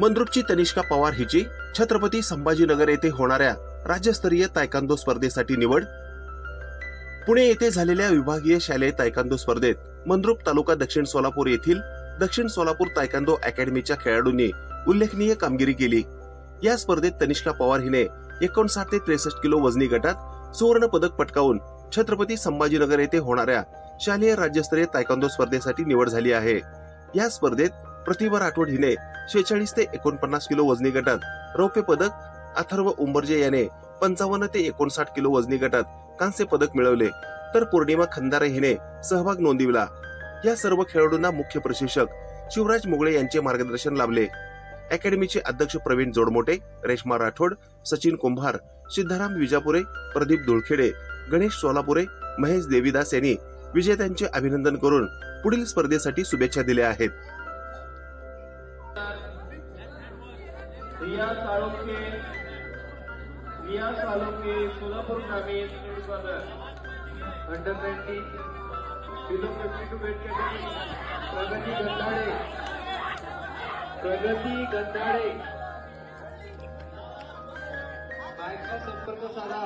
मंद्रुपची तनिष्का पवार हिची छत्रपती संभाजीनगर येथे होणाऱ्या राज्यस्तरीय तायकांदो स्पर्धेसाठी निवड. पुणे येथे झालेल्या विभागीय शालेय तायकांदो स्पर्धेत मंद्रुप तालुका दक्षिण सोलापूर येथील दक्षिण सोलापूर तायकांदो अकॅडमीच्या खेळाडूंनी उल्लेखनीय कामगिरी केली. या स्पर्धेत तनिष्का पवार हिने एकोणसाठ ते त्रेसष्ट किलो वजनी गटात सुवर्ण पदक पटकावून छत्रपती संभाजीनगर येथे होणाऱ्या शालेय राज्यस्तरीय तायकांदो स्पर्धेसाठी निवड झाली आहे. या स्पर्धेत प्रतिभा राठोड हिने शेहेचाळीस ते एकोणपन्नास किलो वजनी गटात रौप्य पदक अथर्व उंबरजे याने पंचावन्न ते एकोणसाठ किलो वजनी गटात कांस्य पदक मिळवले. तर पौर्णिमा खंदारे हिने सहभाग नोंदविला. या सर्व खेळाडूंना मुख्य प्रशिक्षक शिवराज मुगळे यांचे मार्गदर्शन लाभले. अकॅडमीचे अध्यक्ष प्रवीण जोडमोटे रेश्मा राठोड सचिन कुंभार सिद्धाराम विजापुरे प्रदीप धुळखेडे गणेश सोलापुरे महेश देवीदास यांनी विजेत्यांचे अभिनंदन करून पुढील स्पर्धेसाठी शुभेच्छा दिल्या आहेत. रिया साळुंके रिया साळुंके सोलापूर ग्रामीण under ninety below fifty two weight category Pragati Gandhade. Pragati गंधाडे. बायका संपर्क साधा.